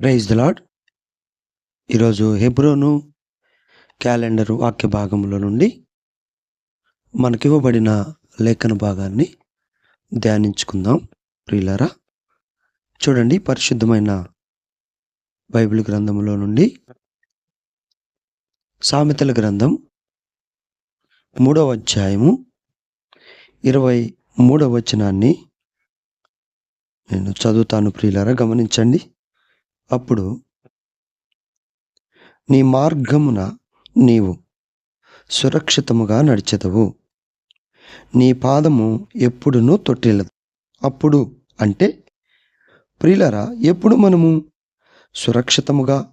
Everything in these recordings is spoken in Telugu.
ప్రైజ్ ద లాడ్ ఈరోజు హెబ్రోను క్యాలెండర్ వాక్య భాగంలో నుండి మనకివ్వబడిన లేఖన భాగాన్ని ధ్యానించుకుందాం. ప్రియులారా చూడండి పరిశుద్ధమైన బైబిల్ గ్రంథంలో నుండి సామెతల గ్రంథం మూడవ అధ్యాయము ఇరవై మూడవ వచనాన్ని నేను చదువుతాను ప్రియులారా గమనించండి. అప్పుడు నీ మార్గమున నీవు సురక్షితముగా నడిచెదవు. నీ పాదము ఎప్పుడునూ తొట్టిల్లదు. అప్పుడు అంటే ప్రియులరా ఎప్పుడు మనము సురక్షితముగా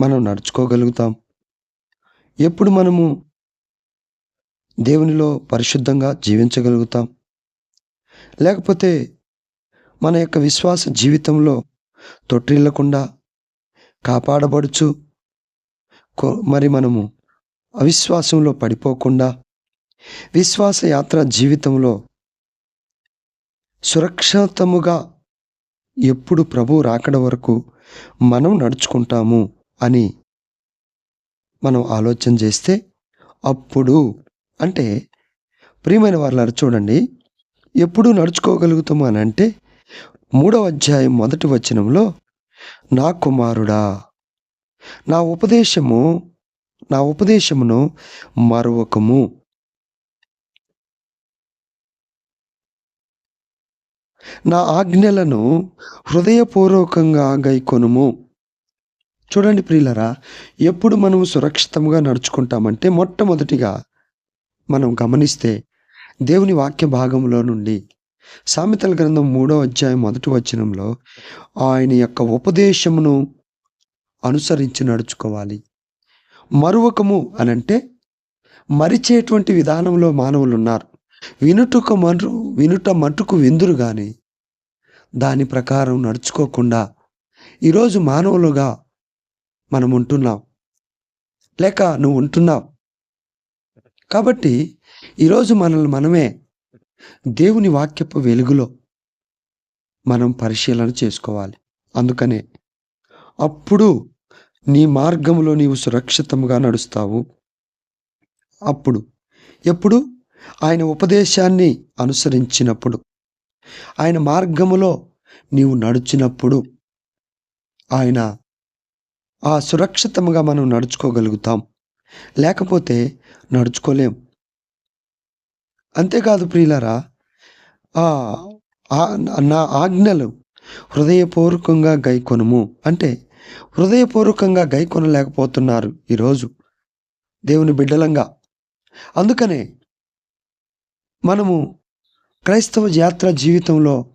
మనం నడుచుకోగలుగుతాం? ఎప్పుడు మనము దేవునిలో పరిశుద్ధంగా జీవించగలుగుతాం? లేకపోతే మన యొక్క విశ్వాస జీవితంలో తొట్టిల్లకుండా కాపాడబడుచు. మరి మనము అవిశ్వాసంలో పడిపోకుండా విశ్వాస యాత్ర జీవితంలో సురక్షితముగా ఎప్పుడు ప్రభు రాకడ వరకు మనం నడుచుకుంటాము అని మనం ఆలోచన చేస్తే అప్పుడు అంటే ప్రియమైన వాళ్ళ చూడండి ఎప్పుడు నడుచుకోగలుగుతాము అని అంటే మూడవ అధ్యాయం మొదటి వచనంలో నా కుమారుడా నా ఉపదేశము నా ఉపదేశమును మరొకము నా ఆజ్ఞలను హృదయపూర్వకంగా గైకొనుము చూడండి ప్రియులరా ఎప్పుడు మనం సురక్షితంగా నడుచుకుంటామంటే మొట్టమొదటిగా మనం గమనిస్తే దేవుని వాక్య భాగంలో నుండి సామెతల గ్రంథం మూడో అధ్యాయం మొదటి వచనంలో ఆయన యొక్క ఉపదేశమును అనుసరించి నడుచుకోవాలి. మరువకము అనంటే మరిచేటువంటి విధానంలో మానవులు ఉన్నారు వినుటకు మరు వినుట మటుకు విందురు కానీ దాని ప్రకారం నడుచుకోకుండా ఈరోజు మానవులుగా మనం ఉంటున్నాం లేక నువ్వు ఉంటున్నావు కాబట్టి ఈరోజు మనల్ని మనమే దేవుని వాక్యపు వెలుగులో మనం పరిశీలన చేసుకోవాలి. అందుకనే అప్పుడు నీ మార్గంలో నీవు సురక్షితంగా నడుస్తావు. అప్పుడు ఎప్పుడు? ఆయన ఉపదేశాన్ని అనుసరించినప్పుడు. ఆయన మార్గములో నీవు నడిచినప్పుడు ఆయన ఆ సురక్షితంగా మనం నడుచుకోగలుగుతాం. లేకపోతే నడుచుకోలేం. అంతేకాదు ప్రియులరా ఆ నా ఆజ్ఞలు హృదయపూర్వకంగా గైకొనుము. అంటే హృదయపూర్వకంగా గైకొనలేకపోతున్నారు ఈరోజు దేవుని బిడ్డలంగా. అందుకనే మనము క్రైస్తవ యాత్ర జీవితంలో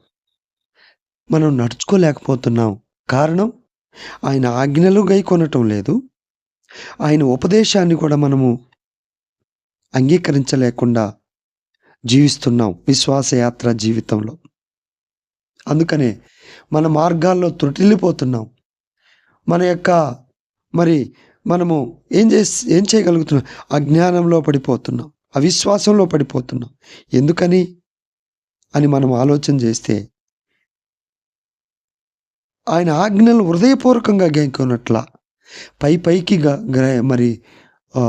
మనం నడుచుకోలేకపోతున్నాం. కారణం ఆయన ఆజ్ఞలు గైకొనటం లేదు. ఆయన ఉపదేశాన్ని కూడా మనము అంగీకరించలేకుండా జీవిస్తున్నాం విశ్వాసయాత్ర జీవితంలో. అందుకనే మన మార్గాల్లో త్రుటిల్లిపోతున్నాం. మన యొక్క మరి మనము ఏం చేసి ఏం చేయగలుగుతున్నాం? అజ్ఞానంలో పడిపోతున్నాం. అవిశ్వాసంలో పడిపోతున్నాం. ఎందుకని? అని మనం ఆలోచన చేస్తే ఆయన ఆజ్ఞలు హృదయపూర్వకంగా గైకొన్నట్ల పై పైకి గ- మరి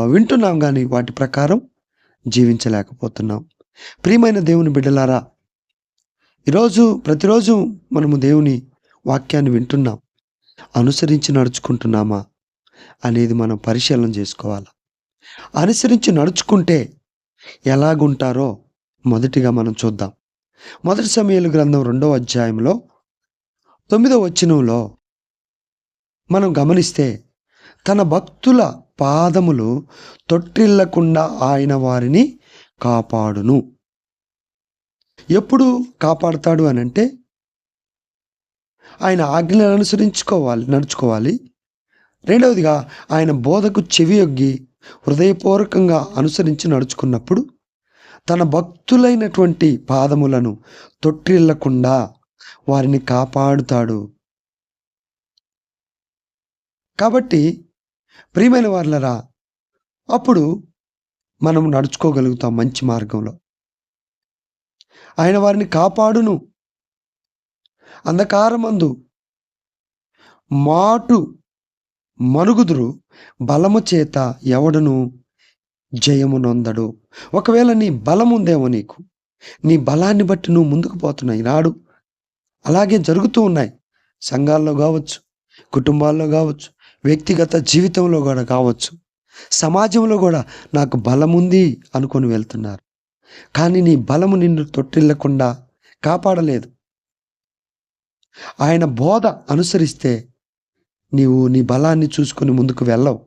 వింటున్నాం కానీ వాటి ప్రకారం జీవించలేకపోతున్నాం. ప్రియమైన దేవుని బిడ్డలారా ఈరోజు ప్రతిరోజు మనము దేవుని వాక్యాన్ని వింటున్నాం. అనుసరించి నడుచుకుంటున్నామా అనేది మనం పరిశీలన చేసుకోవాలి? అనుసరించి నడుచుకుంటే ఎలాగుంటారో మొదటిగా మనం చూద్దాం. మొదటి సమయాలు గ్రంథం రెండవ అధ్యాయంలో తొమ్మిదవ వచనంలో మనం గమనిస్తే తన భక్తుల పాదములు తొట్టిల్లకుండా ఆయన వారిని కాపాడును. ఎప్పుడు కాపాడుతాడు అని అంటే ఆయన ఆజ్ఞలను అనుసరించుకోవాలి నడుచుకోవాలి. రెండవదిగా ఆయన బోధకు చెవి యొగ్గి హృదయపూర్వకంగా అనుసరించి నడుచుకున్నప్పుడు తన భక్తులైనటువంటి పాదములను తొట్టిల్లకుండా వారిని కాపాడుతాడు. కాబట్టి ప్రియమైన వార్లరా అప్పుడు మనం నడుచుకోగలుగుతాం మంచి మార్గంలో. ఆయన వారిని కాపాడును. అంధకారమందు మాటు మనుగుదురు బలము చేత ఎవడను జయము నొందడు ఒకవేళ నీ బలం ఉందేమో నీకు నీ బలాన్ని బట్టి నువ్వు ముందుకు పోతున్నావు ఈనాడు అలాగే జరుగుతూ ఉన్నాయి. సంఘాల్లో కావచ్చు కుటుంబాల్లో కావచ్చు వ్యక్తిగత జీవితంలో కూడా కావచ్చు. సమాజంలో కూడా నాకు బలముంది అనుకొని వెళ్తున్నారు. కానీ నీ బలము నిన్ను తొట్టిల్లకుండా కాపాడలేదు. ఆయన బోధ అనుసరిస్తే నీవు నీ బలాన్ని చూసుకొని ముందుకు వెళ్ళవు.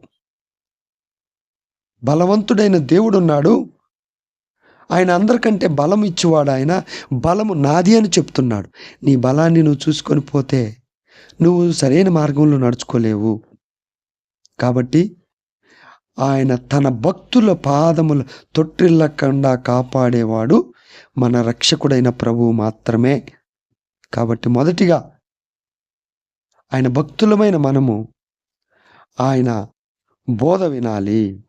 బలవంతుడైన దేవుడు ఉన్నాడు ఆయన అందరికంటే బలం ఇచ్చేవాడు ఆయన. బలము నాది అని చెప్తున్నాడు. నీ బలాన్ని నువ్వు చూసుకొని పోతే నువ్వు సరైన మార్గంలో నడుచుకోలేవు. కాబట్టి ఆయన తన భక్తుల పాదముల తొట్టిల్లకుండా కాపాడేవాడు మన రక్షకుడైన ప్రభువు మాత్రమే. కాబట్టి మొదటిగా ఆయన భక్తులమైన మనము ఆయన బోధ వినాలి.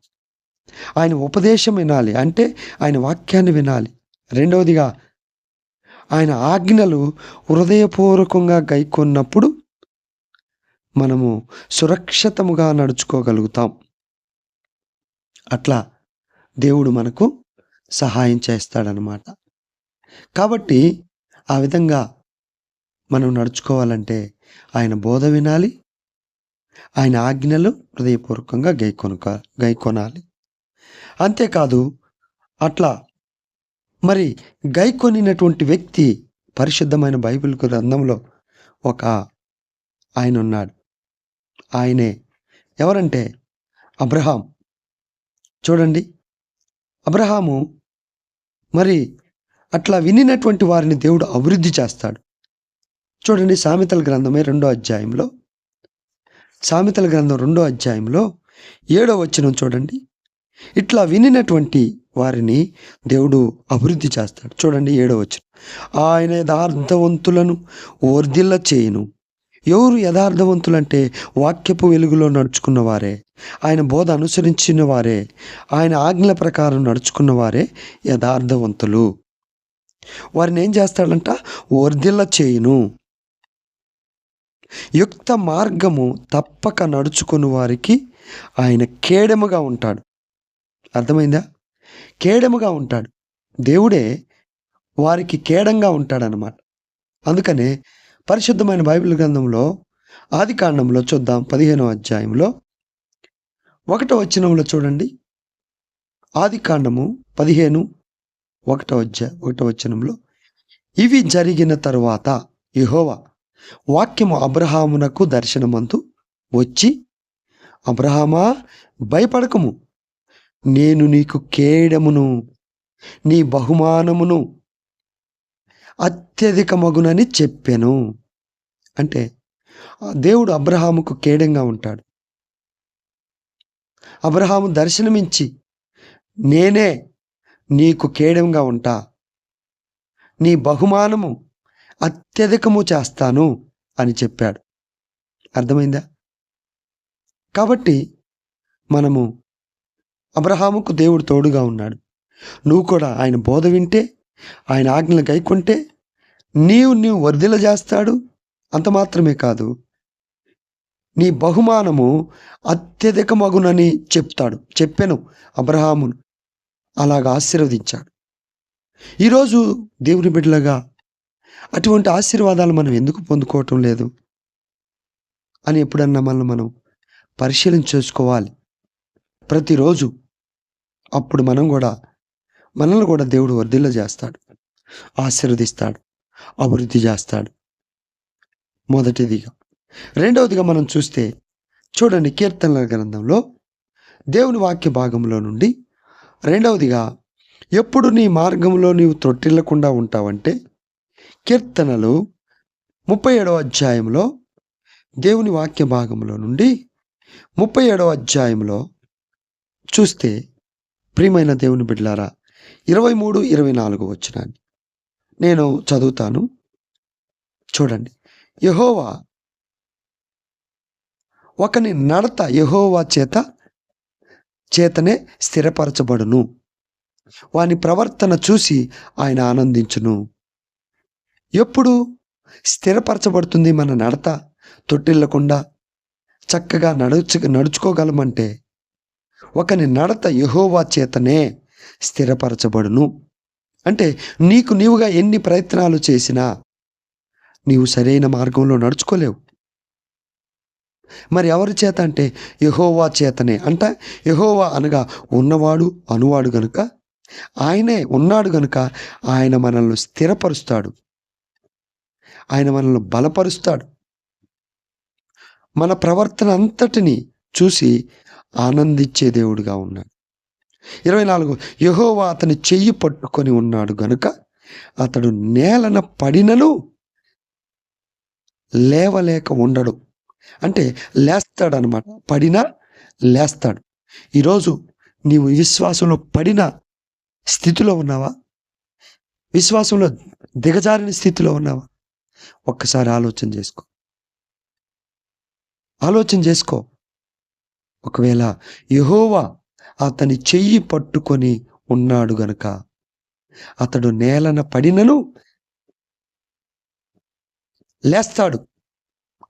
ఆయన ఉపదేశం వినాలి. అంటే ఆయన వాక్యాన్ని వినాలి. రెండవదిగా ఆయన ఆజ్ఞలు హృదయపూర్వకంగా గైకొన్నప్పుడు మనము సురక్షితముగా నడుచుకోగలుగుతాం. అట్లా దేవుడు మనకు సహాయం చేస్తాడనమాట. కాబట్టి ఆ విధంగా మనం నడుచుకోవాలంటే ఆయన బోధ వినాలి ఆయన ఆజ్ఞలు హృదయపూర్వకంగా గైకొనుక గైకొనాలి. అంతేకాదు అట్లా మరి గైకొనినటువంటి వ్యక్తి పరిశుద్ధమైన బైబిల్ గ్రంథంలో ఒక ఆయన ఉన్నాడు. ఆయనే ఎవరంటే అబ్రహాం. చూడండి. అబ్రహాము మరి అట్లా వినినటువంటి వారిని దేవుడు అభివృద్ధి చేస్తాడు. చూడండి సామెతల గ్రంథమే రెండో అధ్యాయంలో. సామెతల గ్రంథం రెండో అధ్యాయంలో ఏడో వచనం చూడండి. ఇట్లా వినినటువంటి వారిని దేవుడు అభివృద్ధి చేస్తాడు. చూడండి ఏడో వచనం. ఆయన యథార్థవంతులను వర్ధిల్ల చేయును ఎవరు యథార్థవంతులంటే వాక్యపు వెలుగులో నడుచుకున్న వారే ఆయన బోధ అనుసరించిన వారే ఆయన ఆజ్ఞల ప్రకారం నడుచుకున్న వారే యథార్థవంతులు. వారిని ఏం చేస్తాడంట? వర్ధిల్ల చేయును. యుక్త మార్గము తప్పక నడుచుకుని వారికి ఆయన కేడెముగా ఉంటాడు. అర్థమైందా? కేడెముగా ఉంటాడు. దేవుడే వారికి కేడంగా ఉంటాడనమాట అందుకనే పరిశుద్ధమైన బైబిల్ గ్రంథంలో ఆది కాండంలో చూద్దాం పదిహేనవ అధ్యాయంలో ఒకటో వచనంలో చూడండి. ఆది కాండము పదిహేను ఒకటో అధ్యాయ ఒకటో వచనంలో ఇవి జరిగిన తరువాత యహోవా వాక్యము అబ్రహామునకు దర్శనమంతు వచ్చి అబ్రహామా భయపడకము. నేను నీకు కేడమును నీ బహుమానమును అత్యధికమగునని చెప్పాను. అంటే దేవుడు అబ్రహాముకు కేడంగా ఉంటాడు. అబ్రహాము దర్శనమించి నేనే నీకు కేడంగా ఉంటా. నీ బహుమానము అత్యధికము చేస్తాను అని చెప్పాడు. అర్థమైందా? కాబట్టి మనము అబ్రహాముకు దేవుడు తోడుగా ఉన్నాడు. నువ్వు కూడా ఆయన బోధ వింటే ఆయన ఆజ్ఞలు గైకుంటే నీవు నీవు వర్ధిల చేస్తాడు అంత మాత్రమే కాదు. నీ బహుమానము అత్యధిక మగునని చెప్తాడు. చెప్పాను అబ్రహామును. అలాగా ఆశీర్వదించాడు. ఈరోజు దేవుని బిడ్డలుగా అటువంటి ఆశీర్వాదాలు మనం ఎందుకు పొందుకోవటం లేదు? అని ఎప్పుడన్నా మనం మనం పరిశీలన చేసుకోవాలి. ప్రతిరోజు అప్పుడు మనం కూడా మనల్ని కూడా దేవుడు వర్ధిల్ల చేస్తాడు. ఆశీర్వదిస్తాడు. అభివృద్ధి చేస్తాడు. మొదటిదిగా రెండవదిగా మనం చూస్తే చూడండి కీర్తనల గ్రంథంలో దేవుని వాక్య భాగంలో నుండి రెండవదిగా ఎప్పుడు నీ మార్గంలో నీవు త్రొట్టిల్లకుండా ఉంటావంటే కీర్తనలు ముప్పై ఏడవ అధ్యాయంలో దేవుని వాక్య భాగంలో నుండి ముప్పై ఏడవ అధ్యాయంలో చూస్తే ప్రియమైన దేవుని బిడ్లారా ఇరవై మూడు ఇరవై నాలుగు వచ్చినాన్ని నేను చదువుతాను. చూడండి. యహోవా ఒకని నడత యహోవా చేత చేతనే స్థిరపరచబడును. వాని ప్రవర్తన చూసి ఆయన ఆనందించును. ఎప్పుడు స్థిరపరచబడుతుంది మన నడత? తొట్టిల్లకుండా చక్కగా నడుచు నడుచుకోగలమంటే ఒకని నడత యహోవా చేతనే స్థిరపరచబడును. అంటే నీకు నీవుగా ఎన్ని ప్రయత్నాలు చేసినా నీవు సరైన మార్గంలో నడుచుకోలేవు. మరి ఎవరి చేత అంటే యహోవా చేతనే. అంటే యహోవా అనగా ఉన్నవాడు అనువాడు గనుక. ఆయనే ఉన్నాడు గనుక ఆయన మనల్ని స్థిరపరుస్తాడు. ఆయన మనల్ని బలపరుస్తాడు. మన ప్రవర్తన అంతటిని చూసి ఆనందించే దేవుడిగా ఉన్నాడు. ఇరవై నాలుగు యహోవా అతని చెయ్యి పట్టుకొని ఉన్నాడు గనుక అతడు నేలన పడినను లేవలేక ఉండడు. అంటే లేస్తాడనమాట. పడినా లేస్తాడు. ఈరోజు నీవు విశ్వాసంలో పడిన స్థితిలో ఉన్నావా? విశ్వాసంలో దిగజారిన స్థితిలో ఉన్నావా? ఒక్కసారి ఆలోచన చేసుకో. ఆలోచన చేసుకో. ఒకవేళ యహోవా అతని చెయ్యి పట్టుకొని ఉన్నాడు గనక అతడు నేలన పడినను లేస్తాడు.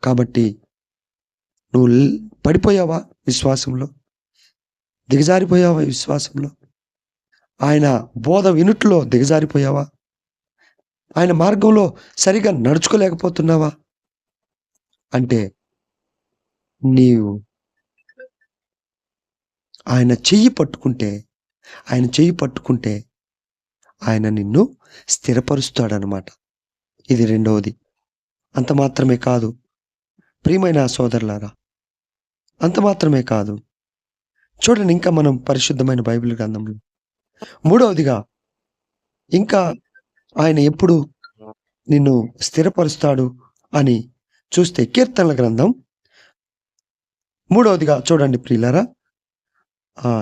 కాబట్టి నువ్వు పడిపోయావా విశ్వాసంలో? దిగజారిపోయావా విశ్వాసంలో? ఆయన బోధ వినుట్లో దిగజారిపోయావా? ఆయన మార్గంలో సరిగా నడుచుకోలేకపోతున్నావా? అంటే నీవు ఆయన చెయ్యి పట్టుకుంటే ఆయన చెయ్యి పట్టుకుంటే ఆయన నిన్ను స్థిరపరుస్తాడనమాట ఇది రెండవది. అంత మాత్రమే కాదు. ప్రియమైన సోదరులారా అంత మాత్రమే కాదు. చూడండి ఇంకా మనం పరిశుద్ధమైన బైబిల్ గ్రంథంలో. మూడవదిగా ఇంకా ఆయన ఎప్పుడు నిన్ను స్థిరపరుస్తాడు అని చూస్తే కీర్తనల గ్రంథం. మూడవదిగా చూడండి ప్రియులరా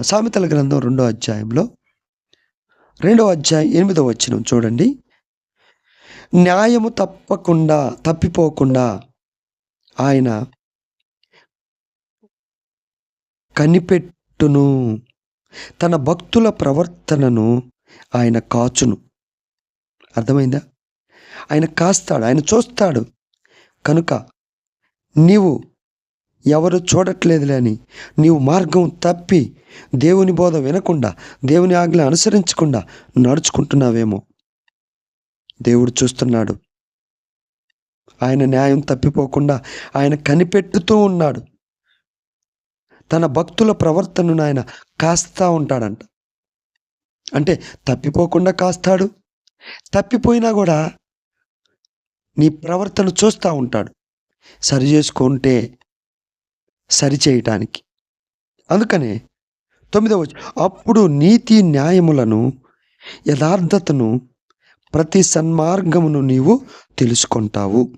సామెతల గ్రంథం రెండో అధ్యాయంలో. రెండో అధ్యాయం ఎనిమిదో వచ్చిన చూడండి. న్యాయము తప్పకుండా తప్పిపోకుండా ఆయన కనిపెట్టును. తన భక్తుల ప్రవర్తనను ఆయన కాచును. అర్థమైందా? ఆయన కాస్తాడు ఆయన చూస్తాడు. కనుక నీవు ఎవరు చూడట్లేదులే అని నీవు మార్గం తప్పి దేవుని బోధ వినకుండా దేవుని ఆజ్ఞ అనుసరించకుండా నడుచుకుంటున్నావేమో. దేవుడు చూస్తున్నాడు. ఆయన న్యాయం తప్పిపోకుండా ఆయన కనిపెట్టుతూ ఉన్నాడు. తన భక్తుల ప్రవర్తనను ఆయన కాస్తా ఉంటాడంట. అంటే తప్పిపోకుండా కాస్తాడు. తప్పిపోయినా కూడా నీ ప్రవర్తన చూస్తూ ఉంటాడు. సరి చేసుకుంటే సరి చేయటానికి. అందుకనే తొమ్మిదవ అప్పుడు నీతి న్యాయములను యథార్థతను ప్రతి సన్మార్గమును నీవు తెలుసుకుంటావు.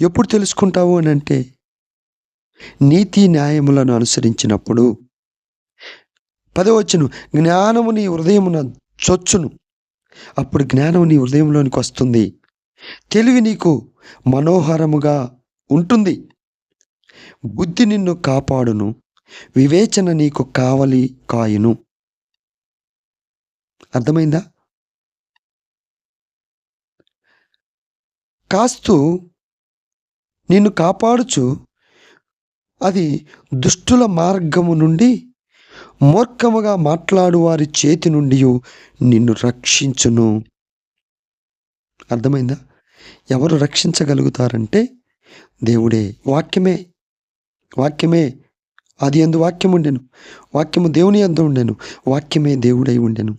ఎప్పుడు తెలుసుకుంటావు అని అంటే నీతి న్యాయములను అనుసరించినప్పుడు. పదవచ్చును జ్ఞానము నీ హృదయమున చొచ్చును. అప్పుడు జ్ఞానం నీ హృదయంలోనికి వస్తుంది. తెలివి నీకు మనోహరముగా ఉంటుంది. బుద్ధి నిన్ను కాపాడును. వివేచన నీకు కావలి కాయును. అర్థమైందా? కాస్తూ నిన్ను కాపాడుచు అది దుష్టుల మార్గము నుండి మూర్ఖముగా మాట్లాడు వారి చేతి నుండి నిన్ను రక్షించును. అర్థమైందా? ఎవరు రక్షించగలుగుతారంటే దేవుడే. వాక్యమే. వాక్యమే. అది ఎందు వాక్యం ఉండెను. వాక్యము దేవుని ఎందు ఉండెను. వాక్యమే దేవుడై ఉండెను.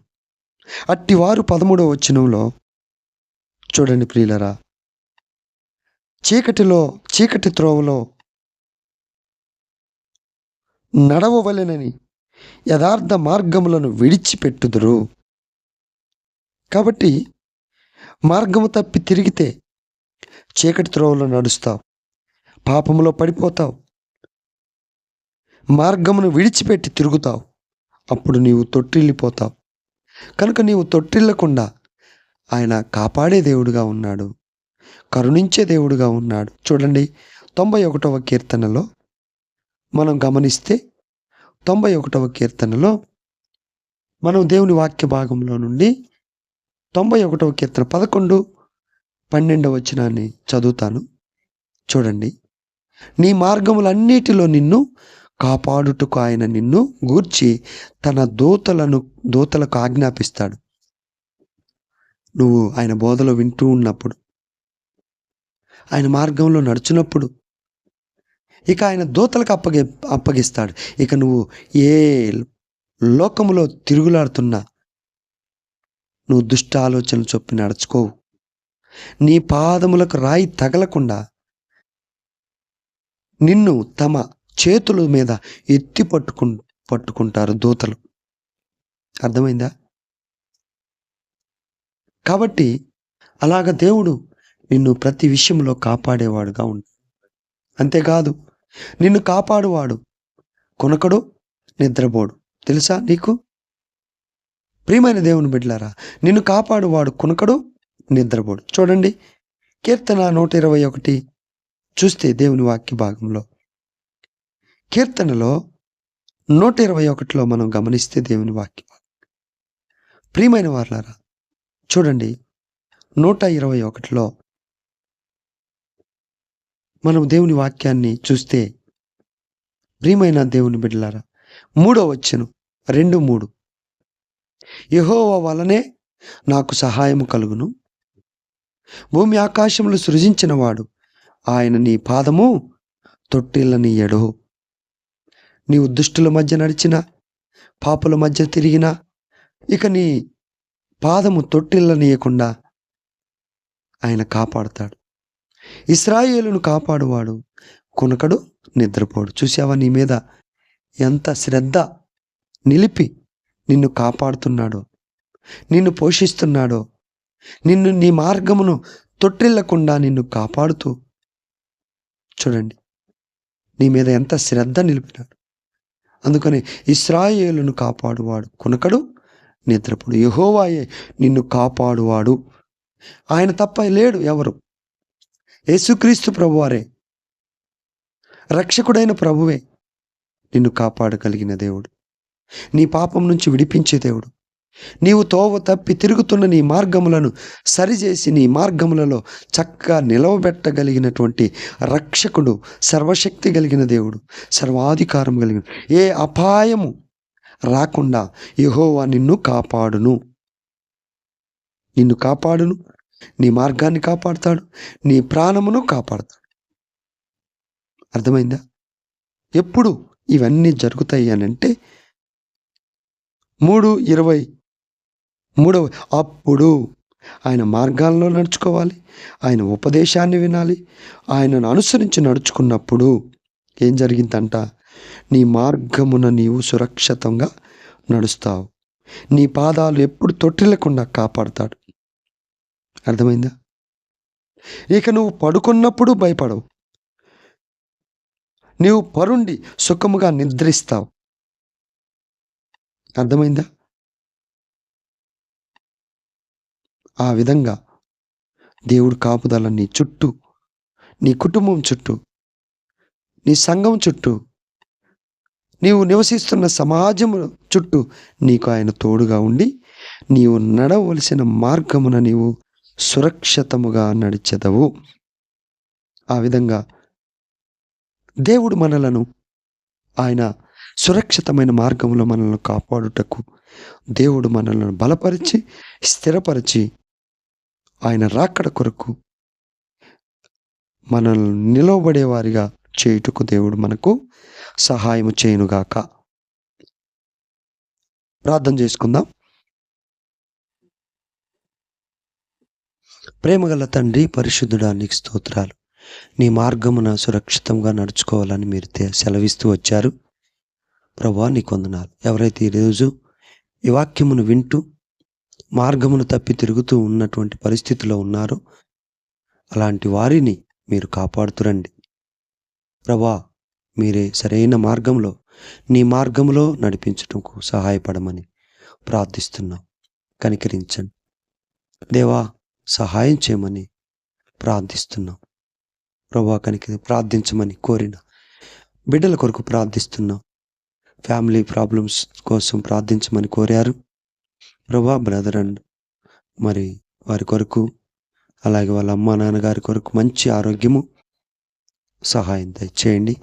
అట్టి వారు పదమూడవ వచనంలో చూడండి ప్రియులరా. చీకటిలో చీకటి త్రోవలో నడవవలెనని యథార్థ మార్గములను విడిచిపెట్టుదురు. కాబట్టి మార్గము తప్పి తిరిగితే చీకటి త్రోవలో నడుస్తావు పాపములో పడిపోతావు మార్గమును విడిచిపెట్టి తిరుగుతావు అప్పుడు నీవు తొట్టిల్లిపోతావు. కనుక నీవు తొట్టిల్లకుండా ఆయన కాపాడే దేవుడుగా ఉన్నాడు కరుణించే దేవుడుగా ఉన్నాడు. చూడండి తొంభై ఒకటవ కీర్తనలో మనం గమనిస్తే తొంభై ఒకటవ కీర్తనలో మనం దేవుని వాక్య భాగంలో నుండి తొంభై ఒకటవ కీర్తన పదకొండు పన్నెండవ వచనాన్ని చదువుతాను. చూడండి. నీ మార్గములన్నిటిలో నిన్ను కాపాడుటకు ఆయన నిన్ను గూర్చి తన దూతలను దూతలకు ఆజ్ఞాపిస్తాడు. నువ్వు ఆయన బోధలో వింటూ ఉన్నప్పుడు ఆయన మార్గంలో నడుచున్నప్పుడు ఇక ఆయన దూతలకు అప్పగి అప్పగిస్తాడు. ఇక నువ్వు ఏ లోకములో తిరుగులాడుతున్నా నువ్వు దుష్ట ఆలోచనలు చొప్పి నడుచుకోవు. నీ పాదములకు రాయి తగలకుండా నిన్ను తమ చేతుల మీద ఎత్తి పట్టుకు పట్టుకుంటారు దూతలు. అర్థమైందా? కాబట్టి అలాగ దేవుడు నిన్ను ప్రతి విషయంలో కాపాడేవాడుగా ఉంటాడు అంతేకాదు నిన్ను కాపాడువాడు. కొనకడు నిద్రపోడు. తెలుసా నీకు? ప్రియమైన దేవుని బిడ్డలారా నిన్ను కాపాడువాడు కొనకడు నిద్రపోడు. చూడండి కీర్తన నూట ఇరవై ఒకటి చూస్తే దేవుని వాక్య భాగంలో. కీర్తనలో నూట ఇరవై ఒకటిలో మనం గమనిస్తే దేవుని వాక్యం ప్రియమైన వారులారా చూడండి నూట ఇరవై ఒకటిలో మనం దేవుని వాక్యాన్ని చూస్తే ప్రియమైన దేవుని బిడ్డలారా మూడో వచ్చను రెండు మూడు. యహోవ వలనే నాకు సహాయము కలుగును. భూమి ఆకాశములు సృజించినవాడు ఆయన నీ పాదము తొట్టిల్లనీయడు నీవు దుష్టుల మధ్య నడిచిన పాపుల మధ్య తిరిగినా ఇక నీ పాదము తొట్టిల్లనీయకుండా ఆయన కాపాడతాడు. ఇస్రాయేలును కాపాడువాడు. కొనకడు నిద్రపోడు. చూసావా నీ మీద ఎంత శ్రద్ధ నిలిపి నిన్ను కాపాడుతున్నాడో నిన్ను పోషిస్తున్నాడో నిన్ను నీ మార్గమును తొట్టిల్లకుండా నిన్ను కాపాడుతూ చూడండి. నీ మీద ఎంత శ్రద్ధ నిలిపినాడు. అందుకని ఇస్రాయేలును కాపాడువాడు. కొనకడు నిద్రపోడు. యహోవాయే నిన్ను కాపాడువాడు. ఆయన తప్ప లేడు ఎవరు? యేసుక్రీస్తు ప్రభువారే. రక్షకుడైన ప్రభువే నిన్ను కాపాడగలిగిన దేవుడు. నీ పాపం నుంచి విడిపించే దేవుడు. నీవు తోవ తప్పి తిరుగుతున్న నీ మార్గములను సరిచేసి నీ మార్గములలో చక్కగా నిలవబెట్టగలిగినటువంటి రక్షకుడు సర్వశక్తి కలిగిన దేవుడు సర్వాధికారం కలిగిన ఏ అపాయము రాకుండా యహోవా నిన్ను కాపాడును. నిన్ను కాపాడును. నీ మార్గాన్ని కాపాడుతాడు నీ ప్రాణమును కాపాడుతాడు. అర్థమైందా? ఎప్పుడు ఇవన్నీ జరుగుతాయి అని అంటే మూడు ఇరవై మూడవ అప్పుడు ఆయన మార్గాల్లో నడుచుకోవాలి ఆయన ఉపదేశాన్ని వినాలి ఆయనను అనుసరించి నడుచుకున్నప్పుడు ఏం జరిగిందంట? నీ మార్గమున నీవు సురక్షితంగా నడుస్తావు. నీ పాదాలు ఎప్పుడు తొట్టిల్లకుండా కాపాడుతాడు. అర్థమైందా? ఇక నువ్వు పడుకున్నప్పుడు భయపడవు. నీవు పరుండి సుఖముగా నిద్రిస్తావు. అర్థమైందా? ఆ విధంగా దేవుడు కాపుదల నీ చుట్టూ నీ కుటుంబం చుట్టూ నీ సంఘం చుట్టూ నీవు నివసిస్తున్న సమాజం చుట్టూ నీకు ఆయన తోడుగా ఉండి నీవు నడవలసిన మార్గమున నీవు సురక్షితముగా నడిచెదవు. ఆ విధంగా దేవుడు మనలను ఆయన సురక్షితమైన మార్గంలో మనల్ని కాపాడుటకు దేవుడు మనల్ని బలపరిచి స్థిరపరిచి ఆయన రాకడ కొరకు మనల్ని నిలవబడేవారిగా చేయుటకు దేవుడు మనకు సహాయం చేయనుగాక. ప్రార్థన చేసుకుందాం. ప్రేమగల తండ్రి పరిశుద్ధుడానికి స్తోత్రాలు. నీ మార్గమున సురక్షితంగా నడుచుకోవాలని మీరు తె- సెలవిస్తూ వచ్చారు. ప్రభా నీ కొందనాలు ఎవరైతే ఈరోజు ఈ వాక్యమును వింటూ మార్గమును తప్పి తిరుగుతూ ఉన్నటువంటి పరిస్థితిలో ఉన్నారో అలాంటి వారిని మీరు కాపాడుతురండి. ప్రభా మీరే సరైన మార్గంలో నీ మార్గంలో నడిపించటకు సహాయపడమని ప్రార్థిస్తున్నాం. కనికరించండి. దేవా సహాయం చేయమని ప్రార్థిస్తున్నాం. ప్రభా కనికి ప్రార్థించమని కోరిన బిడ్డల కొరకు ప్రార్థిస్తున్నాం. ఫ్యామిలీ ప్రాబ్లమ్స్ కోసం ప్రార్థించమని కోరారు. ప్రభా బ్రదర్ అండ్ మరి వారి కొరకు అలాగే వాళ్ళ అమ్మా నాన్నగారి కొరకు మంచి ఆరోగ్యము సహాయం దయచేయండి.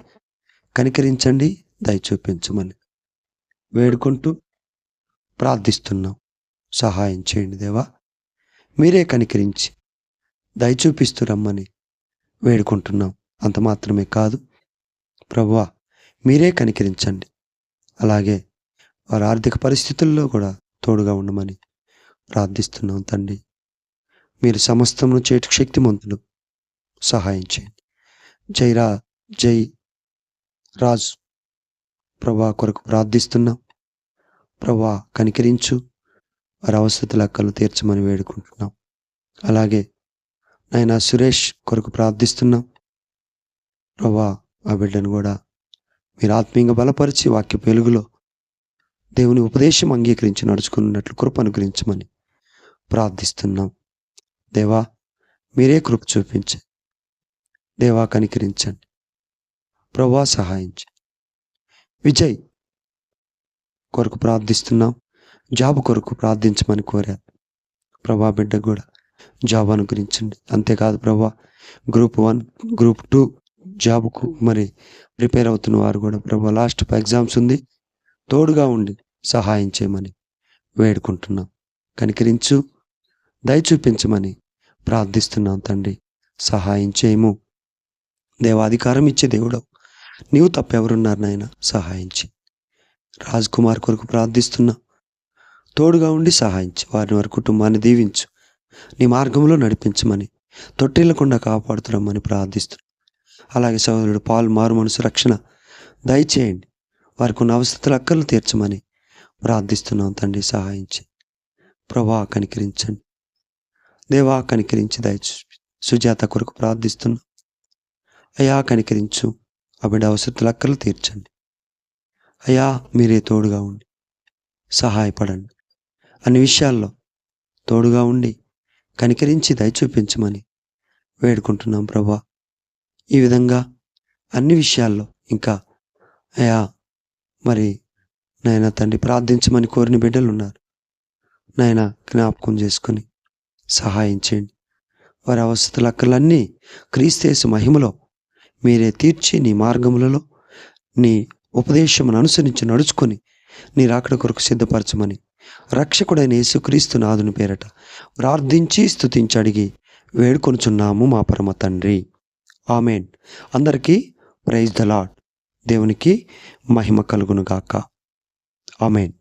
కనికరించండి దయ చూపించమని వేడుకుంటూ ప్రార్థిస్తున్నాం. సహాయం చేయండి దేవా. మీరే కనికరించి దయ చూపిస్తూ రమ్మని వేడుకుంటున్నాం. అంత మాత్రమే కాదు. ప్రభువా మీరే కనికరించండి. అలాగే వారి ఆర్థిక పరిస్థితుల్లో కూడా తోడుగా ఉండమని ప్రార్థిస్తున్నాం తండ్రి. మీరు సమస్తమును చేటు శక్తిమంతులు. సహాయం చేయండి. జైరా జై రాజు. ప్రభా కొరకు ప్రార్థిస్తున్నాం. ప్రభా కనికరించు. వారి అవసరత లెక్కలు తీర్చమని వేడుకుంటున్నాం. అలాగే నాయన సురేష్ కొరకు ప్రార్థిస్తున్నాం. ప్రభా ఆ బిడ్డను కూడా మీరు ఆత్మీయంగా బలపరిచి వాక్య వెలుగులో దేవుని ఉపదేశం అంగీకరించి నడుచుకున్నట్లు కృప అనుగ్రహించమని ప్రార్థిస్తున్నాం. దేవా మీరే కృప చూపించండి. దేవా కనికరించండి. ప్రభా సహాయించండి. విజయ్ కొరకు ప్రార్థిస్తున్నాం. జాబ్ కొరకు ప్రార్థించమని కోరారు. ప్రభా బిడ్డ కూడా జాబ్ అనుగ్రహించండి. అంతేకాదు ప్రభా గ్రూప్ వన్ గ్రూప్ టూ జాబ్కు మరి ప్రిపేర్ అవుతున్న వారు కూడా ప్రభా లాస్ట్ ఎగ్జామ్స్ ఉంది. తోడుగా ఉండి సహాయం చేయమని వేడుకుంటున్నాం. కనికరించు దయ చూపించమని ప్రార్థిస్తున్నాం తండ్రి. సహాయం చేయము. దేవాధికారం ఇచ్చే దేవుడు నీవు తప్పెవరున్నారు నాయన? సహాయించి రాజ్ కుమార్ కొరకు ప్రార్థిస్తున్నా. తోడుగా ఉండి సహాయించి. వారిని వారి కుటుంబాన్ని దీవించు. నీ మార్గంలో నడిపించమని తొట్టిల్లకుండా కాపాడుతున్నామని ప్రార్థిస్తున్నాం. అలాగే సహోదరుడు పాలు మారు మనసు రక్షణ దయచేయండి. వారికి ఉన్న అవసరతలు అక్కర్లు తీర్చమని ప్రార్థిస్తున్నాం తండ్రి సహాయించి ప్రభా కనికరించండి. దేవా కనికరించి దయచు సుజాత కొరకు ప్రార్థిస్తున్నాం. అయా కనికరించు. ఆ బిడ్డ అవసరతలు అక్కర్లు తీర్చండి. అయ్యా మీరే తోడుగా ఉండి సహాయపడండి. అన్ని విషయాల్లో తోడుగా ఉండి కనికరించి దయ చూపించమని వేడుకుంటున్నాం ప్రభా. ఈ విధంగా అన్ని విషయాల్లో ఇంకా అయా మరి నాయన తండ్రి ప్రార్థించమని కోరిన బిడ్డలు ఉన్నారు. నాయన జ్ఞాపకం చేసుకొని సహాయం చేయండి. వారి అవస్థల అక్కలన్నీ క్రీస్తేసు మహిమలో మీరే తీర్చి నీ మార్గములలో నీ ఉపదేశమును అనుసరించి నడుచుకొని నీ రాకడ కొరకు సిద్ధపరచమని రక్షకుడైన యేసుక్రీస్తు నాదుని పేరట ప్రార్థించి స్తుతించి అడిగి వేడుకొనుచున్నాము మా పరమ తండ్రి. ఆమెన్. అందరికీ ప్రైజ్ ద లాడ్ దేవునికి మహిమ కలుగునుగాక. ఆమెన్.